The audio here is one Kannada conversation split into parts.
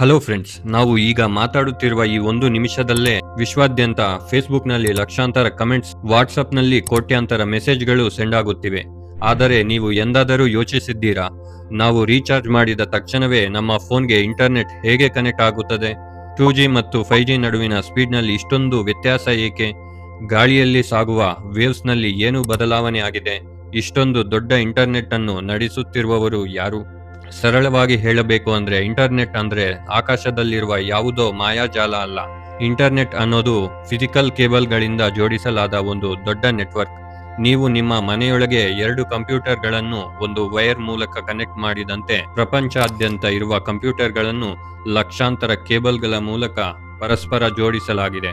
ಹಲೋ ಫ್ರೆಂಡ್ಸ್ ನಾವು ಈಗ ಮಾತಾಡುತ್ತಿರುವ ಈ ಒಂದು ನಿಮಿಷದಲ್ಲೇ ವಿಶ್ವಾದ್ಯಂತ ಫೇಸ್ಬುಕ್ನಲ್ಲಿ ಲಕ್ಷಾಂತರ ಕಮೆಂಟ್ಸ್ ವಾಟ್ಸಪ್ನಲ್ಲಿ ಕೋಟ್ಯಾಂತರ ಮೆಸೇಜ್ಗಳು ಸೆಂಡ್ ಆಗುತ್ತಿವೆ. ಆದರೆ ನೀವು ಎಂದಾದರೂ ಯೋಚಿಸಿದ್ದೀರಾ? ನಾವು ರೀಚಾರ್ಜ್ ಮಾಡಿದ ತಕ್ಷಣವೇ ನಮ್ಮ ಫೋನ್ಗೆ ಇಂಟರ್ನೆಟ್ ಹೇಗೆ ಕನೆಕ್ಟ್ ಆಗುತ್ತದೆ? ಟೂ ಜಿ ಮತ್ತು ಫೈವ್ ಜಿ ನಡುವಿನ ಸ್ಪೀಡ್ನಲ್ಲಿ ಇಷ್ಟೊಂದು ವ್ಯತ್ಯಾಸ ಏಕೆ? ಗಾಳಿಯಲ್ಲಿ ಸಾಗುವ ವೇವ್ಸ್ನಲ್ಲಿ ಏನು ಬದಲಾವಣೆ ಆಗಿದೆ? ಇಷ್ಟೊಂದು ದೊಡ್ಡ ಇಂಟರ್ನೆಟ್ ಅನ್ನು ನಡೆಸುತ್ತಿರುವವರು ಯಾರು? ಸರಳವಾಗಿ ಹೇಳಬೇಕು ಅಂದ್ರೆ ಇಂಟರ್ನೆಟ್ ಅಂದ್ರೆ ಆಕಾಶದಲ್ಲಿರುವ ಯಾವುದೋ ಮಾಯಾಜಾಲ ಅಲ್ಲ. ಇಂಟರ್ನೆಟ್ ಅನ್ನೋದು ಫಿಸಿಕಲ್ ಕೇಬಲ್ಗಳಿಂದ ಜೋಡಿಸಲಾದ ಒಂದು ದೊಡ್ಡ ನೆಟ್ವರ್ಕ್ ನೀವು ನಿಮ್ಮ ಮನೆಯೊಳಗೆ ಎರಡು ಕಂಪ್ಯೂಟರ್ಗಳನ್ನು ಒಂದು ವೈರ್ ಮೂಲಕ ಕನೆಕ್ಟ್ ಮಾಡಿದಂತೆ ಪ್ರಪಂಚಾದ್ಯಂತ ಇರುವ ಕಂಪ್ಯೂಟರ್ಗಳನ್ನು ಲಕ್ಷಾಂತರ ಕೇಬಲ್ಗಳ ಮೂಲಕ ಪರಸ್ಪರ ಜೋಡಿಸಲಾಗಿದೆ.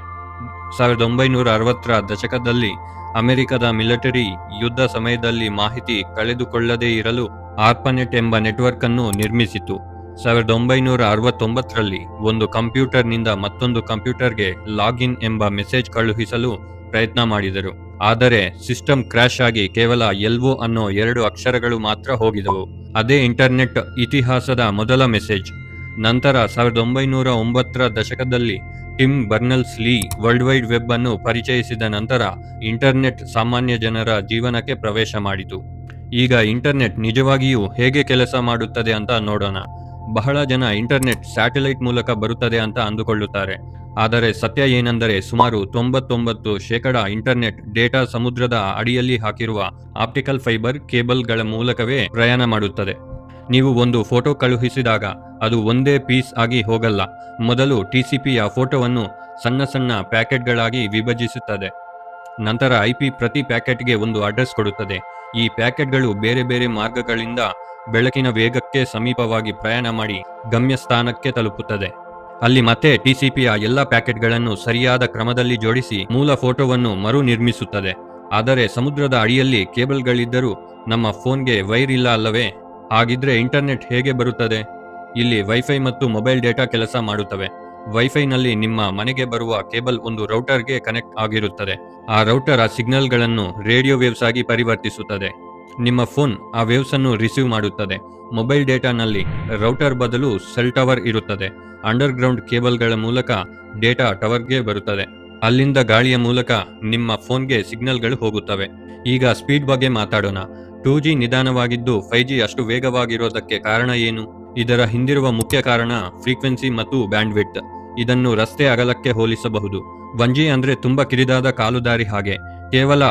ಸಾವಿರದ ಒಂಬೈನೂರ ಅರವತ್ತರ ದಶಕದಲ್ಲಿ ಅಮೆರಿಕದ ಮಿಲಿಟರಿ ಯುದ್ಧ ಸಮಯದಲ್ಲಿ ಮಾಹಿತಿ ಕಳೆದುಕೊಳ್ಳದೇ ಇರಲು ಆರ್ಪನೆಟ್ ಎಂಬ ನೆಟ್ವರ್ಕ್ ಅನ್ನು ನಿರ್ಮಿಸಿತು. ಸಾವಿರದ ಒಂಬೈನೂರ ಅರವತ್ತೊಂಬತ್ತರಲ್ಲಿ ಒಂದು ಕಂಪ್ಯೂಟರ್ನಿಂದ ಮತ್ತೊಂದು ಕಂಪ್ಯೂಟರ್ಗೆ ಲಾಗಿನ್ ಎಂಬ ಮೆಸೇಜ್ ಕಳುಹಿಸಲು ಪ್ರಯತ್ನ ಮಾಡಿದರು. ಆದರೆ ಸಿಸ್ಟಮ್ ಕ್ರ್ಯಾಶ್ ಆಗಿ ಕೇವಲ ಎಲ್ವೋ ಅನ್ನೋ ಎರಡು ಅಕ್ಷರಗಳು ಮಾತ್ರ ಹೋಗಿದವು. ಅದೇ ಇಂಟರ್ನೆಟ್ ಇತಿಹಾಸದ ಮೊದಲ ಮೆಸೇಜ್. ನಂತರ ಸಾವಿರದ ಒಂಬೈನೂರ ಒಂಬತ್ತರ ದಶಕದಲ್ಲಿ Tim Berners Lee World Wide Web ಅನ್ನು ಪರಿಚಯಿಸಿದ ನಂತರ ಇಂಟರ್ನೆಟ್ ಸಾಮಾನ್ಯ ಜನರ ಜೀವನಕ್ಕೆ ಪ್ರವೇಶ ಮಾಡಿತು. ಈಗ ಇಂಟರ್ನೆಟ್ ನಿಜವಾಗಿಯೂ ಹೇಗೆ ಕೆಲಸ ಮಾಡುತ್ತದೆ ಅಂತ ನೋಡೋಣ. ಬಹಳ ಜನ ಇಂಟರ್ನೆಟ್ ಸ್ಯಾಟಲೈಟ್ ಮೂಲಕ ಬರುತ್ತದೆ ಅಂತ ಅಂದುಕೊಳ್ಳುತ್ತಾರೆ. ಆದರೆ ಸತ್ಯ ಏನೆಂದರೆ ಸುಮಾರು ತೊಂಬತ್ತೊಂಬತ್ತು ಶೇಕಡ ಇಂಟರ್ನೆಟ್ ಡೇಟಾ ಸಮುದ್ರದ ಅಡಿಯಲ್ಲಿ ಹಾಕಿರುವ ಆಪ್ಟಿಕಲ್ ಫೈಬರ್ ಕೇಬಲ್ಗಳ ಮೂಲಕವೇ ಪ್ರಯಾಣ ಮಾಡುತ್ತದೆ. ನೀವು ಒಂದು ಫೋಟೋ ಕಳುಹಿಸಿದಾಗ ಅದು ಒಂದೇ ಪೀಸ್ ಆಗಿ ಹೋಗಲ್ಲ. ಮೊದಲು ಟಿ ಸಿ ಪಿಯ ಫೋಟೋವನ್ನು ಸಣ್ಣ ಸಣ್ಣ ಪ್ಯಾಕೆಟ್ಗಳಾಗಿ ವಿಭಜಿಸುತ್ತದೆ. ನಂತರ ಐ ಪಿ ಪ್ರತಿ ಪ್ಯಾಕೆಟ್ಗೆ ಒಂದು ಅಡ್ರೆಸ್ ಕೊಡುತ್ತದೆ. ಈ ಪ್ಯಾಕೆಟ್ಗಳು ಬೇರೆ ಬೇರೆ ಮಾರ್ಗಗಳಿಂದ ಬೆಳಕಿನ ವೇಗಕ್ಕೆ ಸಮೀಪವಾಗಿ ಪ್ರಯಾಣ ಮಾಡಿ ಗಮ್ಯಸ್ಥಾನಕ್ಕೆ ತಲುಪುತ್ತದೆ. ಅಲ್ಲಿ ಮತ್ತೆ ಟಿಸಿಪಿಯ ಎಲ್ಲ ಪ್ಯಾಕೆಟ್ಗಳನ್ನು ಸರಿಯಾದ ಕ್ರಮದಲ್ಲಿ ಜೋಡಿಸಿ ಮೂಲ ಫೋಟೋವನ್ನು ಮರು ನಿರ್ಮಿಸುತ್ತದೆ ಆದರೆ ಸಮುದ್ರದ ಅಡಿಯಲ್ಲಿ ಕೇಬಲ್ಗಳಿದ್ದರೂ ನಮ್ಮ ಫೋನ್ಗೆ ವೈರ್ ಇಲ್ಲ ಅಲ್ಲವೇ? ಹಾಗಿದ್ರೆ ಇಂಟರ್ನೆಟ್ ಹೇಗೆ ಬರುತ್ತದೆ? ಇಲ್ಲಿ ವೈಫೈ ಮತ್ತು ಮೊಬೈಲ್ ಡೇಟಾ ಕೆಲಸ ಮಾಡುತ್ತವೆ. ವೈಫೈನಲ್ಲಿ ನಿಮ್ಮ ಮನೆಗೆ ಬರುವ ಕೇಬಲ್ ಒಂದು ರೌಟರ್ಗೆ ಕನೆಕ್ಟ್ ಆಗಿರುತ್ತದೆ. ಆ ರೌಟರ್ ಆ ಸಿಗ್ನಲ್ಗಳನ್ನು ರೇಡಿಯೋ ವೇವ್ಸ್ ಆಗಿ ಪರಿವರ್ತಿಸುತ್ತದೆ. ನಿಮ್ಮ ಫೋನ್ ಆ ವೇವ್ಸ್ ಅನ್ನು ರಿಸೀವ್ ಮಾಡುತ್ತದೆ. ಮೊಬೈಲ್ ಡೇಟಾನಲ್ಲಿ ರೌಟರ್ ಬದಲು ಸೆಲ್ ಟವರ್ ಇರುತ್ತದೆ. ಅಂಡರ್ ಗ್ರೌಂಡ್ ಕೇಬಲ್ಗಳ ಮೂಲಕ ಡೇಟಾ ಟವರ್ಗೆ ಬರುತ್ತದೆ. ಅಲ್ಲಿಂದ ಗಾಳಿಯ ಮೂಲಕ ನಿಮ್ಮ ಫೋನ್ಗೆ ಸಿಗ್ನಲ್ಗಳು ಹೋಗುತ್ತವೆ. ಈಗ ಸ್ಪೀಡ್ ಬಗ್ಗೆ ಮಾತಾಡೋಣ. ಟೂ ಜಿ ನಿಧಾನವಾಗಿದ್ದು ಫೈವ್ ಜಿ ಅಷ್ಟು ವೇಗವಾಗಿರೋದಕ್ಕೆ ಕಾರಣ ಏನು? ಇದರ ಹಿಂದಿರುವ ಮುಖ್ಯ ಕಾರಣ ಫ್ರೀಕ್ವೆನ್ಸಿ ಮತ್ತು ಬ್ಯಾಂಡ್ವಿಡ್ತ್. ಇದನ್ನು ರಸ್ತೆ ಅಗಲಕ್ಕೆ ಹೋಲಿಸಬಹುದು. ವಂಜಿ ಅಂದ್ರೆ ತುಂಬಾ ಕಿರಿದಾದ ಕಾಲುದಾರಿ ಹಾಗೆ. ಕೇವಲ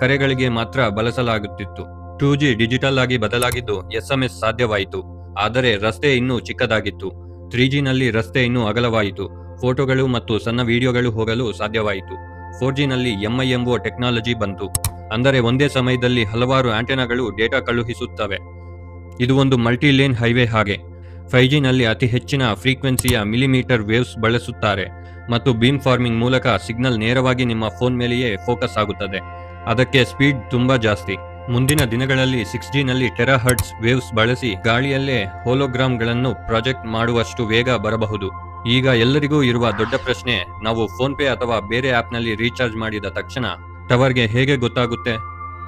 ಕರೆಗಳಿಗೆ ಮಾತ್ರ ಬಳಸಲಾಗುತ್ತಿತ್ತು. ಟೂ ಜಿ ಡಿಜಿಟಲ್ ಆಗಿ ಬದಲಾಗಿದ್ದು ಎಸ್ ಎಂ ಎಸ್ ಸಾಧ್ಯವಾಯಿತು. ಆದರೆ ರಸ್ತೆ ಇನ್ನೂ ಚಿಕ್ಕದಾಗಿತ್ತು. ತ್ರೀ ಜಿನಲ್ಲಿ ರಸ್ತೆ ಇನ್ನೂ ಅಗಲವಾಯಿತು. ಫೋಟೋಗಳು ಮತ್ತು ಸಣ್ಣ ವಿಡಿಯೋಗಳು ಹೋಗಲು ಸಾಧ್ಯವಾಯಿತು. ಫೋರ್ ಜಿನಲ್ಲಿ ಎಂಐಎಂಒ ಟೆಕ್ನಾಲಜಿ ಬಂತು. ಅಂದರೆ ಒಂದೇ ಸಮಯದಲ್ಲಿ ಹಲವಾರು ಆಂಟೆನಾಗಳು ಡೇಟಾ ಕಳುಹಿಸುತ್ತವೆ. ಇದು ಒಂದು ಮಲ್ಟಿ ಲೇನ್ ಹೈವೇ ಹಾಗೆ. ಫೈವ್ ಜಿನಲ್ಲಿ ಅತಿ ಹೆಚ್ಚಿನ ಫ್ರೀಕ್ವೆನ್ಸಿಯ ಮಿಲಿಮೀಟರ್ ವೇವ್ಸ್ ಬಳಸುತ್ತಾರೆ ಮತ್ತು ಬೀಮ್ ಫಾರ್ಮಿಂಗ್ ಮೂಲಕ ಸಿಗ್ನಲ್ ನೇರವಾಗಿ ನಿಮ್ಮ ಫೋನ್ ಮೇಲೆಯೇ ಫೋಕಸ್ ಆಗುತ್ತದೆ. ಅದಕ್ಕೆ ಸ್ಪೀಡ್ ತುಂಬಾ ಜಾಸ್ತಿ. ಮುಂದಿನ ದಿನಗಳಲ್ಲಿ ಸಿಕ್ಸ್ ಜಿನಲ್ಲಿ ಟೆರಾಹರ್ಟ್ಸ್ ವೇವ್ಸ್ ಬಳಸಿ ಗಾಳಿಯಲ್ಲೇ ಹೋಲೋಗ್ರಾಮ್ಗಳನ್ನು ಪ್ರಾಜೆಕ್ಟ್ ಮಾಡುವಷ್ಟು ವೇಗ ಬರಬಹುದು. ಈಗ ಎಲ್ಲರಿಗೂ ಇರುವ ದೊಡ್ಡ ಪ್ರಶ್ನೆ, ನಾವು ಫೋನ್ ಪೇ ಅಥವಾ ಬೇರೆ ಆ್ಯಪ್ನಲ್ಲಿ ರೀಚಾರ್ಜ್ ಮಾಡಿದ ತಕ್ಷಣ ಟವರ್ಗೆ ಹೇಗೆ ಗೊತ್ತಾಗುತ್ತೆ?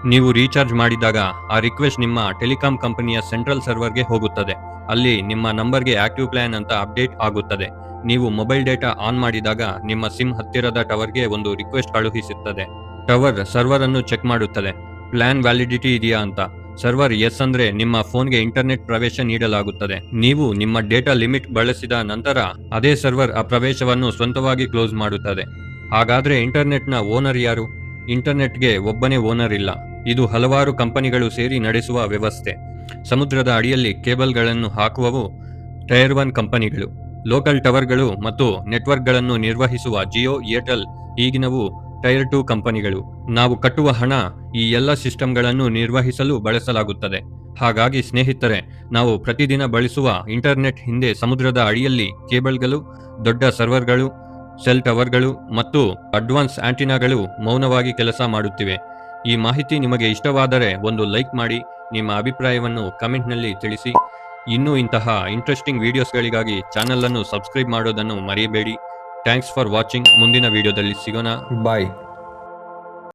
ನೀವು ರೀಚಾರ್ಜ್ ಮಾಡಿದಾಗ ಆ ರಿಕ್ವೆಸ್ಟ್ ನಿಮ್ಮ ಟೆಲಿಕಾಂ ಕಂಪನಿಯ ಸೆಂಟ್ರಲ್ ಸರ್ವರ್ಗೆ ಹೋಗುತ್ತದೆ. ಅಲ್ಲಿ ನಿಮ್ಮ ನಂಬರ್ಗೆ ಆಕ್ಟಿವ್ ಪ್ಲಾನ್ ಅಂತ ಅಪ್ಡೇಟ್ ಆಗುತ್ತದೆ. ನೀವು ಮೊಬೈಲ್ ಡೇಟಾ ಆನ್ ಮಾಡಿದಾಗ ನಿಮ್ಮ ಸಿಮ್ ಹತ್ತಿರದ ಟವರ್ಗೆ ಒಂದು ರಿಕ್ವೆಸ್ಟ್ ಕಳುಹಿಸುತ್ತದೆ. ಟವರ್ ಸರ್ವರ್ ಅನ್ನು ಚೆಕ್ ಮಾಡುತ್ತದೆ. ಪ್ಲಾನ್ ವ್ಯಾಲಿಡಿಟಿ ಇದೆಯಾ ಅಂತ. ಸರ್ವರ್ ಎಸ್ ಅಂದ್ರೆ ನಿಮ್ಮ ಫೋನ್ಗೆ ಇಂಟರ್ನೆಟ್ ಪ್ರವೇಶ ನೀಡಲಾಗುತ್ತದೆ. ನೀವು ನಿಮ್ಮ ಡೇಟಾ ಲಿಮಿಟ್ ಬಳಸಿದ ನಂತರ ಅದೇ ಸರ್ವರ್ ಆ ಪ್ರವೇಶವನ್ನು ಸ್ವಂತವಾಗಿ ಕ್ಲೋಸ್ ಮಾಡುತ್ತದೆ. ಹಾಗಾದ್ರೆ ಇಂಟರ್ನೆಟ್ನ ಓನರ್ ಯಾರು? ಇಂಟರ್ನೆಟ್ಗೆ ಒಬ್ಬನೇ ಓನರ್ ಇಲ್ಲ. ಇದು ಹಲವಾರು ಕಂಪನಿಗಳು ಸೇರಿ ನಡೆಸುವ ವ್ಯವಸ್ಥೆ. ಸಮುದ್ರದ ಅಡಿಯಲ್ಲಿ ಕೇಬಲ್ಗಳನ್ನು ಹಾಕುವವು ಟೈರ್ ಒನ್ ಕಂಪನಿಗಳು. ಲೋಕಲ್ ಟವರ್ಗಳು ಮತ್ತು ನೆಟ್ವರ್ಕ್ಗಳನ್ನು ನಿರ್ವಹಿಸುವ ಜಿಯೋ, ಏರ್ಟೆಲ್ ಈಗಿನವು ಟೈರ್ ಟು ಕಂಪನಿಗಳು. ನಾವು ಕಟ್ಟುವ ಹಣ ಈ ಎಲ್ಲ ಸಿಸ್ಟಮ್ಗಳನ್ನು ನಿರ್ವಹಿಸಲು ಬಳಸಲಾಗುತ್ತದೆ. ಹಾಗಾಗಿ ಸ್ನೇಹಿತರೆ, ನಾವು ಪ್ರತಿದಿನ ಬಳಸುವ ಇಂಟರ್ನೆಟ್ ಹಿಂದೆ ಸಮುದ್ರದ ಅಡಿಯಲ್ಲಿ ಕೇಬಲ್ಗಳು, ದೊಡ್ಡ ಸರ್ವರ್ಗಳು, ಸೆಲ್ ಟವರ್ಗಳು ಮತ್ತು ಅಡ್ವಾನ್ಸ್ ಆಂಟಿನಾಗಳು ಮೌನವಾಗಿ ಕೆಲಸ ಮಾಡುತ್ತಿವೆ. ಈ ಮಾಹಿತಿ ನಿಮಗೆ ಇಷ್ಟವಾದರೆ ಒಂದು ಲೈಕ್ ಮಾಡಿ, ನಿಮ್ಮ ಅಭಿಪ್ರಾಯವನ್ನು ಕಮೆಂಟ್ನಲ್ಲಿ ತಿಳಿಸಿ. ಇನ್ನೂ ಇಂತಹ ಇಂಟ್ರೆಸ್ಟಿಂಗ್ ವಿಡಿಯೋಸ್ಗಳಿಗಾಗಿ ಚಾನಲನ್ನು ಸಬ್ಸ್ಕ್ರೈಬ್ ಮಾಡೋದನ್ನು ಮರೆಯಬೇಡಿ. Thanks for watching. ಮುಂದಿನ ವಿಡಿಯೋದಲ್ಲಿ ಸಿಗೋಣ. ಬಾಯ್.